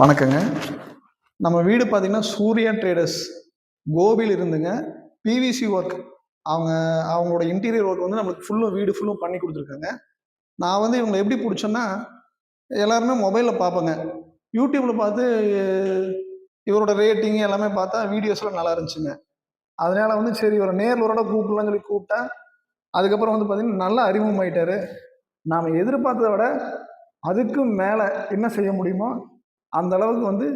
வணக்கங்க. நம்ம வீடு பார்த்தீங்கன்னா சூர்யா ட்ரேடர்ஸ் கோபியில் இருந்துங்க. பிவிசி ஒர்க் அவங்க அவங்களோட இன்டீரியர் ஒர்க் வந்து நம்மளுக்கு ஃபுல்லும் வீடு ஃபுல்லும் பண்ணி கொடுத்துருக்காங்க. நான் வந்து இவங்களை எப்படி பிடிச்சேன்னா எல்லாருமே மொபைலில் பார்ப்பேங்க. யூடியூப்பில் பார்த்து இவரோட ரேட்டிங் எல்லாமே பார்த்தா வீடியோஸ்லாம் நல்லா இருந்துச்சுங்க. அதனால வந்து சரி இவரை நேரில் ஒரு தடவை கூப்பிடலாம்னு சொல்லி கூப்பிட்டா அதுக்கப்புறம் வந்து பார்த்தீங்கன்னா நல்லா அறிமுகமாயிட்டாரு. நாம் எதிர்பார்த்ததை விட அதுக்கும் மேலே என்ன செய்ய முடியுமோ அந்த அளவுக்கு வந்து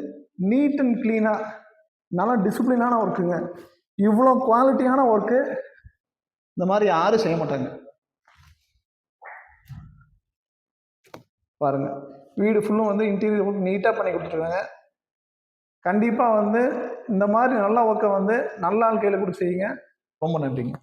நீட் அண்ட் க்ளீனாக நல்லா டிசிப்ளினான ஒர்க்குங்க இவ்வளோ குவாலிட்டியான ஒர்க்கு இந்த மாதிரி யாரும் செய்ய மாட்டாங்க. பாருங்க. வீடு ஃபுல்லும் வந்து இன்டீரியர் ஒர்க் நீட்டாக பண்ணி கொடுத்துருக்காங்க. கண்டிப்பாக வந்து இந்த மாதிரி நல்ல ஒர்க்கை வந்து நல்ல ஆள் கையில் கொடுத்து செய்யுங்க. ரொம்ப நன்றிங்க.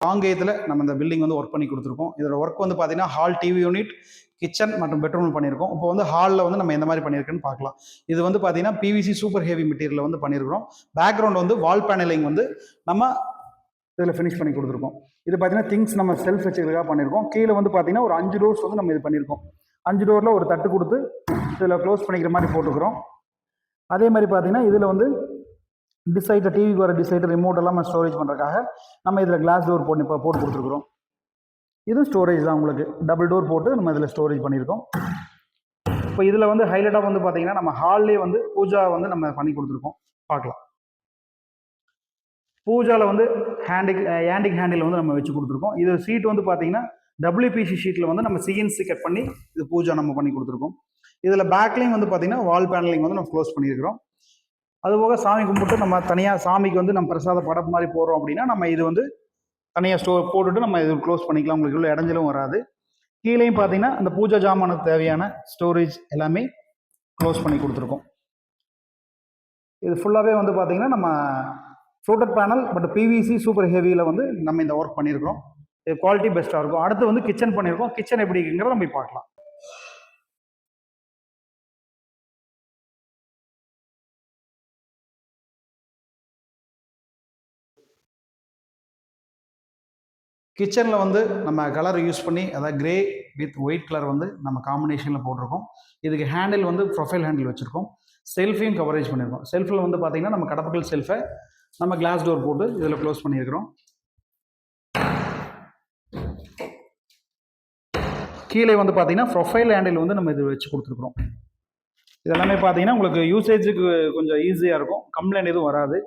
ஆங்கேயத்தில் நம்ம இந்த பில்டிங் வந்து ஒர்க் பண்ணி கொடுத்துருக்கோம். இதோட ஒர்க் வந்து பார்த்தீங்கன்னா ஹால் டிவி யூனிட் கிச்சன் மற்றும் பெட்ரூம் பண்ணியிருக்கோம். இப்போ வந்து ஹாலில் வந்து நம்ம எந்த மாதிரி பண்ணியிருக்குன்னு பார்க்கலாம். இது வந்து பார்த்தீங்கன்னா பிவிசி சூப்பர் ஹெவி மெட்டீரியல் வந்து பண்ணியிருக்கிறோம். பேக்ரவுண்ட் வந்து வால் பேனலிங் வந்து நம்ம இதில் ஃபினிஷ் பண்ணி கொடுத்துருக்கோம். இது பார்த்தீங்கன்னா திங்ஸ் நம்ம செல்ஃப் வச்சுக்கிறதுக்காக பண்ணியிருக்கோம். கீழே வந்து பார்த்தீங்கன்னா ஒரு அஞ்சு டோர்ஸ் வந்து நம்ம இது பண்ணியிருக்கோம். அஞ்சு டோரில் ஒரு தட்டு கொடுத்து இதில் க்ளோஸ் பண்ணிக்கிற மாதிரி போட்டுக்கிறோம். அதே மாதிரி பார்த்திங்கன்னா இதில் வந்து டிசைட்டர் டிவிக்கு வர டிசைட்டர் ரிமோட் எல்லாம் ஸ்டோரேஜ் பண்ணுறதுக்காக நம்ம இதில் கிளாஸ் டோர் போட்டு இப்போ போட்டு கொடுத்துருக்குறோம். இது ஸ்டோரேஜ் தான் உங்களுக்கு. டபுள் டோர் போட்டு நம்ம இதில் ஸ்டோரேஜ் பண்ணியிருக்கோம். இப்போ இதில் வந்து ஹைலைட்டாக வந்து பார்த்தீங்கன்னா நம்ம ஹால்லே வந்து பூஜா வந்து நம்ம பண்ணி கொடுத்துருக்கோம். பார்க்கலாம். பூஜாவில் வந்து ஹேண்டிக் ஹேண்டிக் ஹேண்டில் வந்து நம்ம வச்சு கொடுத்துருக்கோம். இது சீட் வந்து பார்த்திங்கன்னா டபிள்யூபிசி ஷீட்டில் வந்து நம்ம சிஎன்சி கட் பண்ணி இது பூஜா நம்ம பண்ணி கொடுத்துருக்கோம். இதில் பேக்லேயும் வந்து பார்த்தீங்கன்னா வால் பேனலிங் வந்து நம்ம க்ளோஸ் பண்ணியிருக்கிறோம். அதுபோக சாமி கும்பிட்டு நம்ம தனியாக சாமிக்கு வந்து நம்ம பிரசாத படம் மாதிரி போடுறோம் அப்படின்னா நம்ம இது வந்து தனியாக ஸ்டோ போட்டுட்டு நம்ம இது க்ளோஸ் பண்ணிக்கலாம். உங்களுக்கு உள்ள இடைஞ்சலும் வராது. கீழேயும் பார்த்தீங்கன்னா அந்த பூஜை ஜாமானுக்கு தேவையான ஸ்டோரேஜ் எல்லாமே க்ளோஸ் பண்ணி கொடுத்துருக்கோம். இது ஃபுல்லாகவே வந்து பார்த்தீங்கன்னா நம்ம floated panel but PVC super ஹெவியில் வந்து நம்ம இந்த ஒர்க் பண்ணியிருக்கிறோம். குவாலிட்டி பெஸ்ட்டாக இருக்கும். அடுத்து வந்து கிச்சன் பண்ணியிருக்கோம். கிச்சன் எப்படி இருக்குங்கிறத நம்ம பார்க்கலாம். கிச்சனில் வந்து நம்ம கலர் யூஸ் பண்ணி அதாவது கிரே வித் ஒயிட் கலர் வந்து நம்ம காம்பினேஷனில் போட்டிருக்கோம். இதுக்கு ஹேண்டில் வந்து ப்ரொஃபைல் ஹேண்டில் வச்சுருக்கோம். செல்ஃபையும் கவரேஜ் பண்ணியிருக்கோம். செல்ஃபில் வந்து பார்த்தீங்கன்னா நம்ம கடப்பக்கல் செல்ஃபை நம்ம கிளாஸ் டோர் போட்டு இதில் க்ளோஸ் பண்ணியிருக்கிறோம். கீழே வந்து பார்த்தீங்கன்னா ப்ரொஃபைல் ஹேண்டில் வந்து நம்ம இது வச்சு கொடுத்துருக்குறோம். இதெல்லாமே பார்த்தீங்கன்னா உங்களுக்கு யூசேஜுக்கு கொஞ்சம் ஈஸியாக இருக்கும். கம்ப்ளைண்ட் எதுவும் வராது.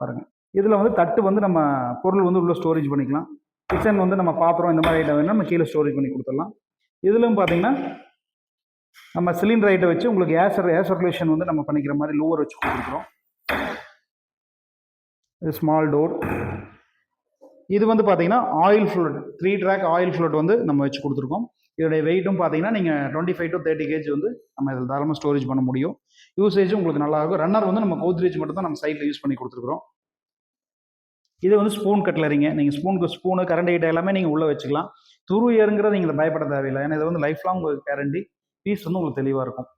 பாருங்கள் இதில் வந்து தட்டு வந்து நம்ம பொருள் வந்து உள்ளே ஸ்டோரேஜ் பண்ணிக்கலாம். கிச்சன் வந்து நம்ம பாத்திரம் இந்த மாதிரி ஐட்டம் வேணும் நம்ம கீழே ஸ்டோரேஜ் பண்ணி கொடுத்துடலாம். இதுலையும் பார்த்தீங்கன்னா நம்ம சிலிண்டர் ஐட்டை வச்சு உங்களுக்கு ஏர் ஏர் சர்க்குலேஷன் வந்து நம்ம பண்ணிக்கிற மாதிரி லோவர் வச்சு கொடுத்துருக்குறோம். ஸ்மால் டோர் இது வந்து பார்த்தீங்கன்னா oil float three track oil float வந்து நம்ம வச்சு கொடுத்துருக்கோம். இதோடைய வெயிட்டும் பார்த்தீங்கன்னா நீங்கள் twenty five to thirty gauge வந்து நம்ம இதில் தாராளமாக ஸ்டோரேஜ் பண்ண முடியும். யூசேஜும் உங்களுக்கு நல்லா இருக்கும். ரன்னர் வந்து நம்ம கோத்ரேஜ் மட்டும் தான் நம்ம சைட்டில் யூஸ் பண்ணி கொடுத்துருக்குறோம். இது வந்து ஸ்பூன் கட்லரிங்க நீங்கள் ஸ்பூனுக்கு ஸ்பூனு கரண்ட் ஐட்டம் எல்லாமே நீங்கள் உள்ளே வச்சுக்கலாம். துரு ஏறுங்கிறத நீங்கள் பயப்பட தேவையில்லை. ஏன்னா இது வந்து லைஃப் லாங் உங்களுக்கு கேரண்டி பீஸ் வந்து உங்களுக்கு தெளிவாக இருக்கும்.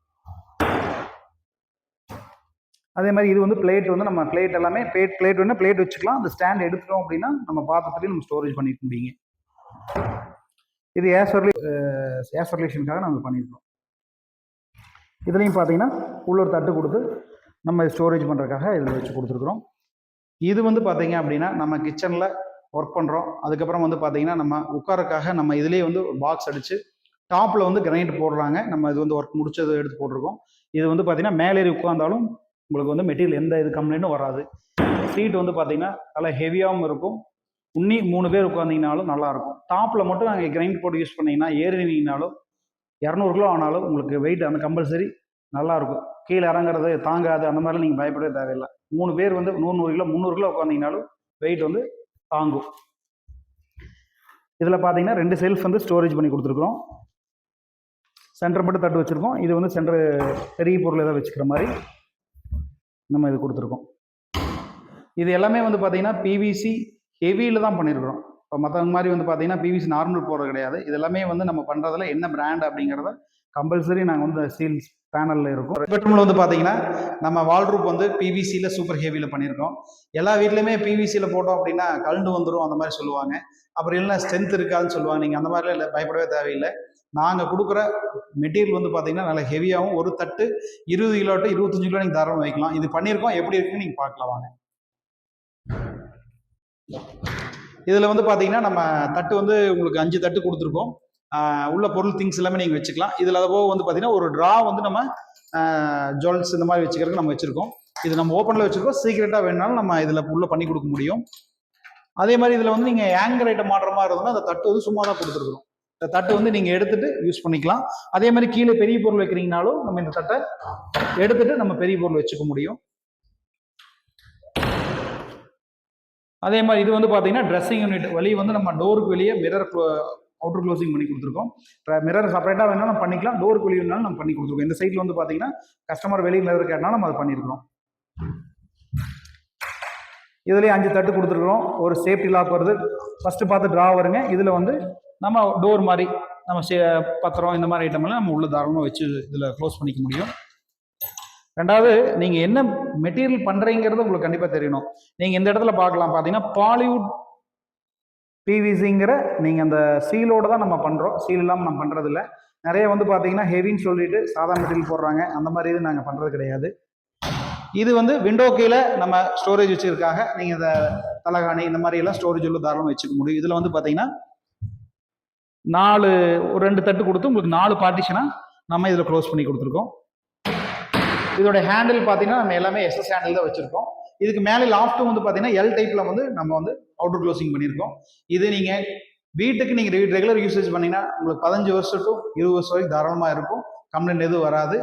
அதே மாதிரி இது வந்து பிளேட் வந்து நம்ம பிளேட் எல்லாமே பிளேட் பிளேட் வேணால் பிளேட் வச்சுக்கலாம். அந்த ஸ்டாண்ட் எடுத்துட்டோம் அப்படின்னா நம்ம பாத்திரத்துலேயும் நம்ம ஸ்டோரேஜ் பண்ணிக்க முடியுங்க. இது ஏர் சர்லி நம்ம பண்ணியிருக்கோம் இதுலேயும் பார்த்தீங்கன்னா உள்ள ஒரு தட்டு கொடுத்து நம்ம ஸ்டோரேஜ் பண்ணுறதுக்காக இதில் வச்சு கொடுத்துருக்குறோம். இது வந்து பார்த்தீங்க அப்படின்னா நம்ம கிச்சனில் ஒர்க் பண்ணுறோம் அதுக்கப்புறம் வந்து பார்த்தீங்கன்னா நம்ம உட்காரக்காக நம்ம இதுலேயே வந்து ஒரு பாக்ஸ் அடித்து டாப்பில் வந்து கிரைண்ட் போடுறாங்க. நம்ம இது வந்து ஒர்க் முடிச்சது எடுத்து போட்டிருக்கோம். இது வந்து பார்த்தீங்கன்னா மேலேறி உட்காந்தாலும் உங்களுக்கு வந்து மெட்டீரியல் எந்த இது கம்ப்ளைண்ட்டும் வராது. சீட் வந்து பார்த்தீங்கன்னா நல்லா ஹெவியாகவும் இருக்கும். உன்னி மூணு பேர் உட்காந்திங்கனாலும் நல்லாயிருக்கும் டாப்பில் மட்டும் நாங்கள் கிரைண்ட் போட்டு யூஸ் பண்ணிங்கன்னா ஏறினீங்கனாலும் இரநூறு கிலோ ஆனாலும் உங்களுக்கு வெயிட் அந்த கம்பல்சரி நல்லாயிருக்கும் கீழே இறங்குறது தாங்காது அந்த மாதிரிலாம் நீங்கள் பயப்படவே தேவையில்லை. மூணு பேர் வந்து நூறு நூறு கிலோ முந்நூறு கிலோ உட்காந்திங்கனாலும் வெயிட் வந்து தாங்கும். இதில் பார்த்தீங்கன்னா ரெண்டு செல்ஃப் வந்து ஸ்டோரேஜ் பண்ணி கொடுத்துருக்குறோம். சென்டர் மட்டும் தட்டு வச்சுருக்கோம். இது வந்து சென்டர் பெரிய பொருள் ஏதாவது வச்சுக்கிற மாதிரி. நம்ம இது கொடுத்துருக்கோம். இது எல்லாமே வந்து பார்த்தீங்கன்னா பிவிசி ஹெவியில் தான் பண்ணியிருக்கிறோம் இப்போ மற்றவங்க மாதிரி வந்து பார்த்தீங்கன்னா பிவிசி நார்மல் போடுறது கிடையாது. இது எல்லாமே வந்து நம்ம பண்ணுறதுல என்ன பிராண்ட் அப்படிங்கிறத கம்பல்சரி நாங்கள் வந்து சீல்ஸ் பேனலில் இருக்கும். பெட்ரூமில் வந்து பார்த்தீங்கன்னா நம்ம வால்ரூப் வந்து பிவிசியில் சூப்பர் ஹெவியில் பண்ணியிருக்கோம் எல்லா வீட்லையுமே பிவிசியில் போட்டோம் அப்படின்னா கலண்டு வந்துடும் அந்த மாதிரி சொல்லுவாங்க. அப்புறம் இல்லைன்னா ஸ்ட்ரென்த் இருக்காதுன்னு சொல்லுவாங்க. நீங்கள் அந்த மாதிரிலாம் இல்லை பயப்படவே தேவையில்லை. நாங்கள் கொடுக்குற மெட்டீரியல் வந்து பார்த்தீங்கன்னா நல்ல ஹெவியாகவும் ஒரு தட்டு இருபது கிலோ டு இருபத்தஞ்சு கிலோ நீங்கள் தாராளமாக வைக்கலாம். இது பண்ணியிருக்கோம். எப்படி இருக்குன்னு நீங்கள் பார்க்கலாம் வாங்க. இதில் வந்து பார்த்தீங்கன்னா நம்ம தட்டு வந்து உங்களுக்கு அஞ்சு தட்டு கொடுத்துருக்கோம். உள்ள பொருள் திங்ஸ் எல்லாமே நீங்கள் வச்சுக்கலாம். இதில் அது போக வந்து பார்த்தீங்கன்னா ஒரு ட்ரா வந்து நம்ம ஜுவல்ஸ் இந்த மாதிரி வச்சுக்கிறதுக்கு நம்ம வச்சுருக்கோம். இது நம்ம ஓப்பனில் வச்சுருக்கோம். சீக்கிரட்டாக வேணுனாலும் நம்ம இதில் உள்ளே பண்ணி கொடுக்க முடியும். அதே மாதிரி இதில் வந்து நீங்கள் ஆங்கர் ஐட்டம் மாடுற மாதிரி இருந்ததுன்னா அந்த தட்டு வந்து சும்மா தான் கொடுத்துருக்குறோம். இந்த தட்டு வந்து நீங்கள் எடுத்துட்டு யூஸ் பண்ணிக்கலாம். அதே மாதிரி கீழே பெரிய பொருள் வைக்கிறீங்கனாலும் நம்ம இந்த தட்டை எடுத்துட்டு நம்ம பெரிய பொருள் வச்சுக்க முடியும். அதே மாதிரி இது வந்து பார்த்தீங்கன்னா ட்ரெஸ்ஸிங் யூனிட் வெளியே வந்து நம்ம டோருக்கு வெளியே மிரர் அவுட்டர் க்ளோசிங் பண்ணி கொடுத்துருக்கோம். மிரர் செப்பரேட்டாக வேணாலும் நம்ம பண்ணிக்கலாம் டோருக்கு வெளியே வேணாலும் நம்ம பண்ணி கொடுத்துருக்கோம். இந்த சைடில் வந்து பார்த்தீங்கன்னா கஸ்டமர் வெளியே மிரர் கேட்டாலும் நம்ம அதை பண்ணியிருக்கிறோம் இதுலேயே அஞ்சு தட்டு கொடுத்துருக்குறோம். ஒரு சேஃப்டி லாக் வருது. ஃபஸ்ட்டு பார்த்து ட்ரா வருங்க இதில் வந்து நம்ம டோர் மாதிரி நம்ம சே பத்திரம் இந்த மாதிரி ஐட்டம்லாம் நம்ம உள்ள தாராளமாக வச்சு இதில் க்ளோஸ் பண்ணிக்க முடியும். ரெண்டாவது நீங்கள் என்ன மெட்டீரியல் பண்ணுறீங்கிறது உங்களுக்கு கண்டிப்பாக தெரியணும். நீங்கள் இந்த இடத்துல பார்க்கலாம். பார்த்தீங்கன்னா பாலிவுட் பிவிசிங்கிற நீங்கள் அந்த சீலோடு தான் நம்ம பண்ணுறோம் சீல் இல்லாமல் நம்ம பண்ணுறதில்ல நிறைய வந்து பார்த்தீங்கன்னா ஹெவின்னு சொல்லிட்டு சாதா மெட்டீரியல் போடுறாங்க. அந்த மாதிரி இது நாங்கள் பண்ணுறது கிடையாது. இது வந்து விண்டோ கீழே நம்ம ஸ்டோரேஜ் வச்சுருக்காக நீங்கள் இந்த தலகாணி இந்த மாதிரி எல்லாம் ஸ்டோரேஜ் உள்ள தாராளமாக வச்சுக்க முடியும். இதில் வந்து பார்த்தீங்கன்னா நாலு ஒரு ரெண்டு தட்டு கொடுத்து உங்களுக்கு நாலு பார்ட்டிஷனாக நம்ம இதில் க்ளோஸ் பண்ணி கொடுத்துருக்கோம். இதோட ஹேண்டில் பார்த்தீங்கன்னா நம்ம எல்லாமே எஸ்எஸ் ஹேண்டில் தான் வச்சுருக்கோம். இதுக்கு மேலே லாஃப்ட்டும் வந்து பார்த்தீங்கன்னா எல் டைப்பில் வந்து நம்ம வந்து அவுட்டர் க்ளோசிங் பண்ணியிருக்கோம். இது நீங்கள் வீட்டுக்கு நீங்கள் ரெகுலர் யூசேஜ் பண்ணிங்கன்னா உங்களுக்கு பதினஞ்சு வருஷம் டு இருபது வருஷம் வரைக்கும் தாராளமாக இருக்கும். கம்ப்ளைண்ட் எதுவும் வராது.